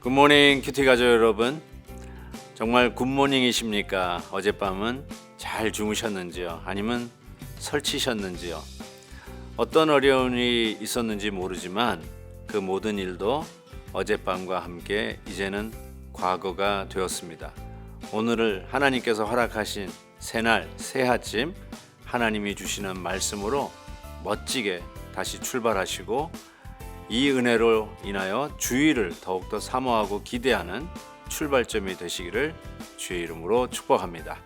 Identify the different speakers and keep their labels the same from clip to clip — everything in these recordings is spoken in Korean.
Speaker 1: 굿모닝 큐티 가족 여러분. 정말 굿모닝이십니까? 어젯밤은 잘 주무셨는지요? 아니면 설치셨는지요 어떤 어려움이 있었는지 모르지만 그 모든 일도 어젯밤과 함께 이제는 과거가 되었습니다 오늘을 하나님께서 허락하신 새날 새 아침 하나님이 주시는 말씀으로 멋지게 다시 출발하시고 이 은혜로 인하여 주의를 더욱더 사모하고 기대하는 출발점이 되시기를 주의 이름으로 축복합니다.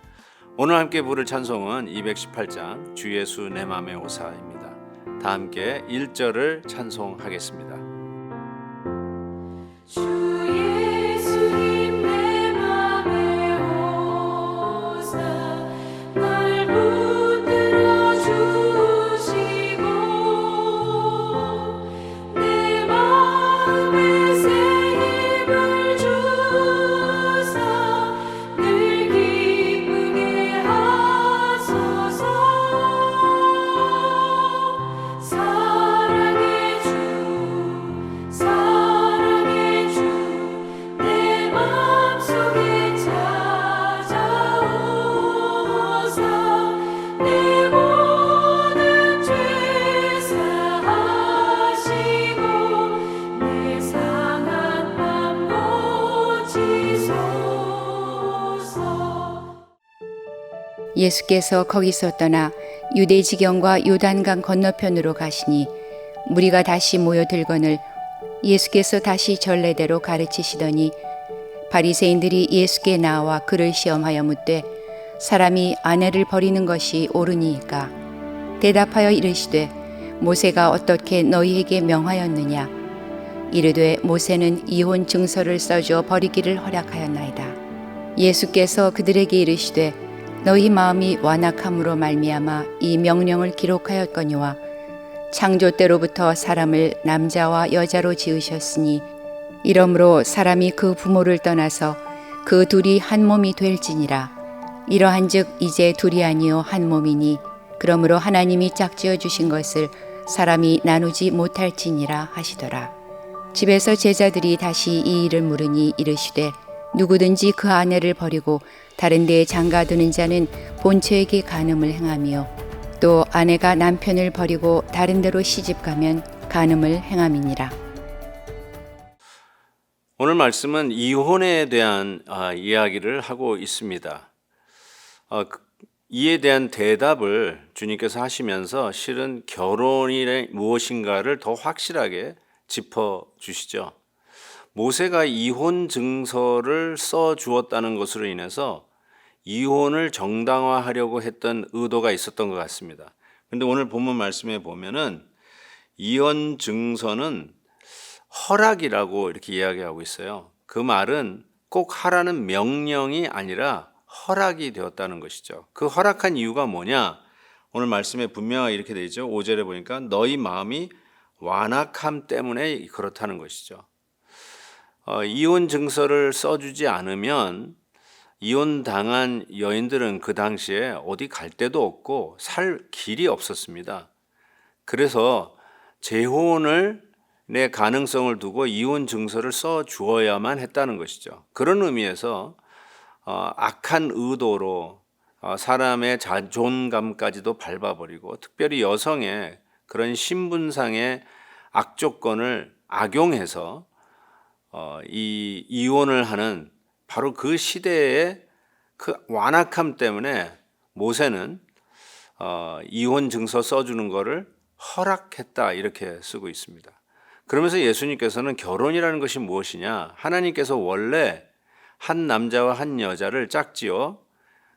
Speaker 1: 오늘 함께 부를 찬송은 218장 주 예수 내 맘의 오사입니다. 다 함께 1절을 찬송하겠습니다.
Speaker 2: 예수께서 거기서 떠나 유대 지경과 요단강 건너편으로 가시니 무리가 다시 모여들거늘 예수께서 다시 전례대로 가르치시더니 바리새인들이 예수께 나와 그를 시험하여 묻되 사람이 아내를 버리는 것이 옳으니이까? 대답하여 이르시되 모세가 어떻게 너희에게 명하였느냐? 이르되 모세는 이혼 증서를 써주어 버리기를 허락하였나이다. 예수께서 그들에게 이르시되 너희 마음이 완악함으로 말미암아 이 명령을 기록하였거니와 창조 때로부터 사람을 남자와 여자로 지으셨으니 이러므로 사람이 그 부모를 떠나서 그 둘이 한 몸이 될지니라. 이러한즉 이제 둘이 아니요 한 몸이니 그러므로 하나님이 짝지어 주신 것을 사람이 나누지 못할지니라 하시더라. 집에서 제자들이 다시 이 일을 물으니 이르시되 누구든지 그 아내를 버리고 다른 데에 장가드는 자는 본처에게 간음을 행하며 또 아내가 남편을 버리고 다른 데로 시집 가면 간음을 행함이니라.
Speaker 1: 오늘 말씀은 이혼에 대한 아, 이야기를 하고 있습니다. 어, 그- 이에 대한 대답을 주님께서 하시면서 실은 결혼이 무엇인가를 더 확실하게 짚어 주시죠. 모세가 이혼 증서를 써 주었다는 것으로 인해서 이혼을 정당화하려고 했던 의도가 있었던 것 같습니다. 근데 오늘 본문 말씀에 보면은 이혼 증서는 허락이라고 이렇게 이야기하고 있어요. 그 말은 꼭 하라는 명령이 아니라 허락이 되었다는 것이죠. 그 허락한 이유가 뭐냐? 오늘 말씀에 분명하게 이렇게 되죠. 5절에 보니까 너희 마음이 완악함 때문에 그렇다는 것이죠. 어, 이혼 증서를 써주지 않으면 이혼 당한 여인들은 그 당시에 어디 갈 데도 없고 살 길이 없었습니다. 그래서 재혼을 내 가능성을 두고 이혼 증서를 써 주어야만 했다는 것이죠. 그런 의미에서 어, 악한 의도로 어, 사람의 자존감까지도 밟아버리고 특별히 여성의 그런 신분상의 악조건을 악용해서 어, 이 이혼을 하는 바로 그 시대의 그 완악함 때문에 모세는 어, 이혼 증서 써주는 거를 허락했다 이렇게 쓰고 있습니다. 그러면서 예수님께서는 결혼이라는 것이 무엇이냐? 하나님께서 원래 한 남자와 한 여자를 짝지어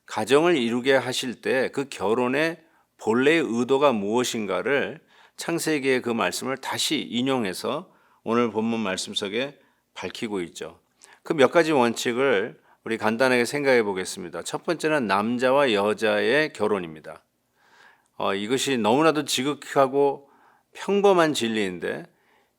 Speaker 1: 가정을 이루게 하실 때 그 결혼의 본래의 의도가 무엇인가를 창세기의 그 말씀을 다시 인용해서 오늘 본문 말씀 속에 밝히고 있죠. 그 몇 가지 원칙을 우리 간단하게 생각해 보겠습니다. 첫 번째는 남자와 여자의 결혼입니다. 어, 이것이 너무나도 지극하고 평범한 진리인데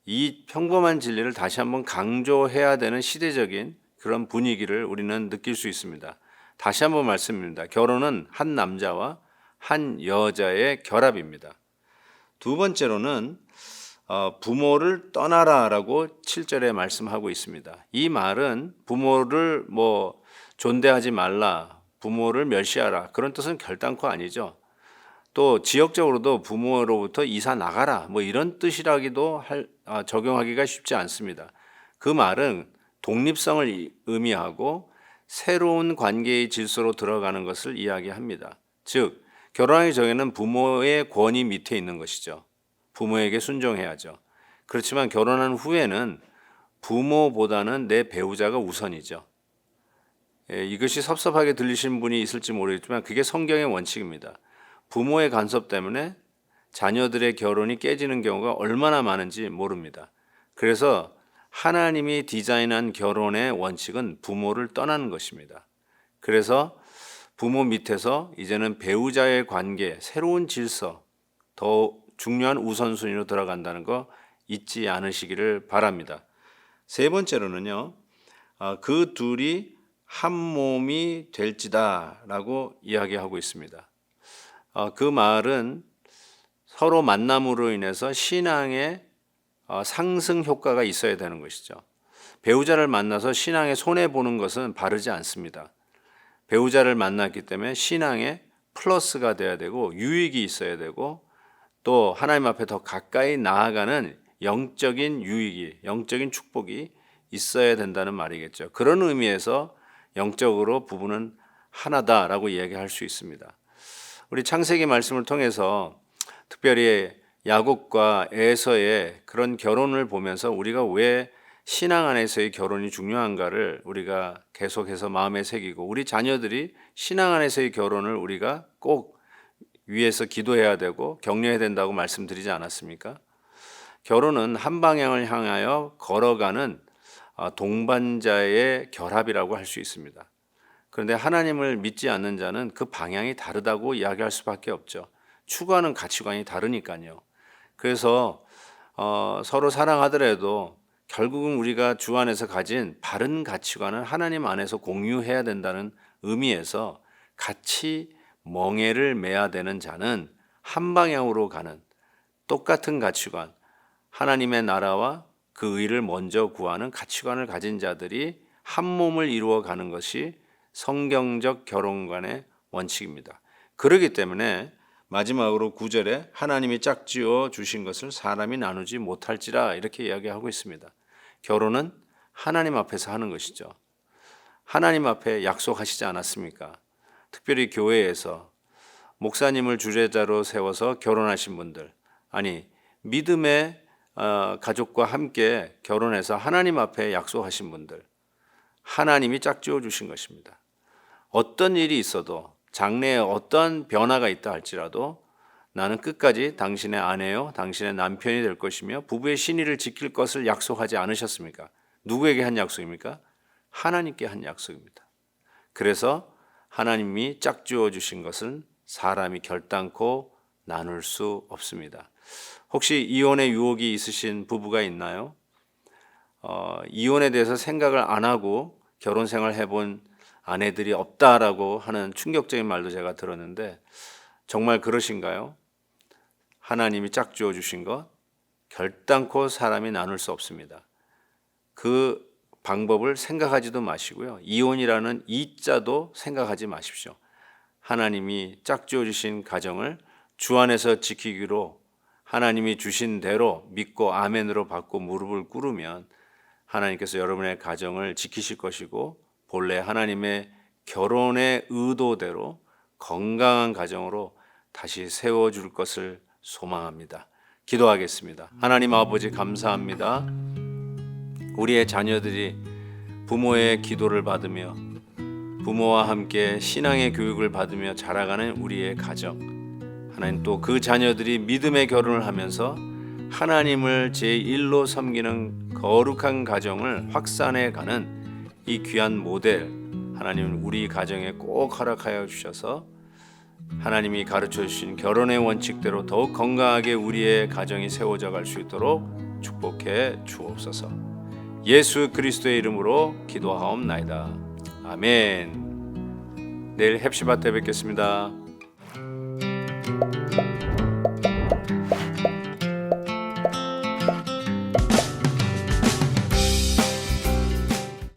Speaker 1: 이 평범한 진리를 다시 한번 강조해야 되는 시대적인 그런 분위기를 우리는 느낄 수 있습니다. 다시 한번 말씀드립니다. 결혼은 한 남자와 한 여자의 결합입니다. 두 번째로는 어, 부모를 떠나라라고 7절에 말씀하고 있습니다. 이 말은 부모를 뭐 존대하지 말라, 부모를 멸시하라 그런 뜻은 결단코 아니죠. 또 지역적으로도 부모로부터 이사 나가라 뭐 이런 뜻이라기도 할, 아, 적용하기가 쉽지 않습니다. 그 말은 독립성을 이- 의미하고 새로운 관계의 질서로 들어가는 것을 이야기합니다. 즉 결혼하기 전에는 부모의 권위 밑에 있는 것이죠. 부모에게 순종해야죠. 그렇지만 결혼한 후에는 부모보다는 내 배우자가 우선이죠. 예, 이것이 섭섭하게 들리시는 분이 있을지 모르겠지만 그게 성경의 원칙입니다. 부모의 간섭 때문에 자녀들의 결혼이 깨지는 경우가 얼마나 많은지 모릅니다. 그래서 하나님이 디자인한 결혼의 원칙은 부모를 떠나는 것입니다. 그래서 부모 밑에서 이제는 배우자의 관계, 새로운 질서, 더 중요한 우선순위로 들어간다는 거 잊지 않으시기를 바랍니다. 세 번째로는요, 아, 그 둘이 한 몸이 될지다라고 이야기하고 있습니다. 어, 그 말은 서로 만남으로 인해서 신앙의 어, 상승 효과가 있어야 되는 것이죠. 배우자를 만나서 신앙에 손해 보는 것은 바르지 않습니다. 배우자를 만났기 때문에 신앙에 플러스가 돼야 되고 유익이 있어야 되고 또 하나님 앞에 더 가까이 나아가는 영적인 유익이, 영적인 축복이 있어야 된다는 말이겠죠. 그런 의미에서 영적으로 부부는 하나다라고 이야기할 수 있습니다. 우리 창세기 말씀을 통해서 특별히 야곱과 에서의 그런 결혼을 보면서 우리가 왜 신앙 안에서의 결혼이 중요한가를 우리가 계속해서 마음에 새기고 우리 자녀들이 신앙 안에서의 결혼을 우리가 꼭 위해서 기도해야 되고 격려해야 된다고 말씀드리지 않았습니까? 결혼은 한 방향을 향하여 걸어가는 아, 동반자의 결합이라고 할 수 있습니다. 그런데 하나님을 믿지 않는 자는 그 방향이 다르다고 이야기할 수밖에 없죠. 추구하는 가치관이 다르니까요. 그래서 어, 서로 사랑하더라도 결국은 우리가 주 안에서 가진 바른 가치관을 하나님 안에서 공유해야 된다는 의미에서 같이 멍해를 매야 되는 자는 한 방향으로 가는 똑같은 가치관, 하나님의 나라와 그 의를 먼저 구하는 가치관을 가진 자들이 한 몸을 이루어 가는 것이 성경적 결혼관의 원칙입니다. 그렇기 때문에 마지막으로 구절에 하나님이 짝지어 주신 것을 사람이 나누지 못할지라 이렇게 이야기하고 있습니다. 결혼은 하나님 앞에서 하는 것이죠. 하나님 앞에 약속하시지 않았습니까? 특별히 교회에서 목사님을 주례자로 세워서 결혼하신 분들, 아니 믿음의 어, 가족과 함께 결혼해서 하나님 앞에 약속하신 분들, 하나님이 짝지어 주신 것입니다. 어떤 일이 있어도 장래에 어떤 변화가 있다 할지라도 나는 끝까지 당신의 아내요, 당신의 남편이 될 것이며 부부의 신의를 지킬 것을 약속하지 않으셨습니까? 누구에게 한 약속입니까? 하나님께 한 약속입니다. 그래서 하나님이 짝지어 주신 것은 사람이 결단코 나눌 수 없습니다. 혹시 이혼의 유혹이 있으신 부부가 있나요? 어, 이혼에 대해서 생각을 안 하고 결혼 생활 해본 아내들이 없다라고 하는 충격적인 말도 제가 들었는데 정말 그러신가요? 하나님이 짝지어 주신 것 결단코 사람이 나눌 수 없습니다. 그 방법을 생각하지도 마시고요. 이혼이라는 이자도 생각하지 마십시오. 하나님이 짝지어 주신 가정을 주 안에서 지키기로 하나님이 주신 대로 믿고 아멘으로 받고 무릎을 꿇으면 하나님께서 여러분의 가정을 지키실 것이고 본래 하나님의 결혼의 의도대로 건강한 가정으로 다시 세워 줄 것을 소망합니다. 기도하겠습니다. 하나님 아버지 감사합니다. 우리의 자녀들이 부모의 기도를 받으며 부모와 함께 신앙의 교육을 받으며 자라가는 우리의 가정. 하나님 또 그 자녀들이 믿음의 결혼을 하면서 하나님을 제1로 섬기는 거룩한 가정을 확산해 가는 이 귀한 모델 하나님 우리 가정에 꼭 허락하여 주셔서 하나님이 가르쳐 주신 결혼의 원칙대로 더욱 건강하게 우리의 가정이 세워져 갈 수 있도록 축복해 주옵소서. 예수 그리스도의 이름으로 기도하옵나이다. 아멘. 내일 햅시바 때 뵙겠습니다.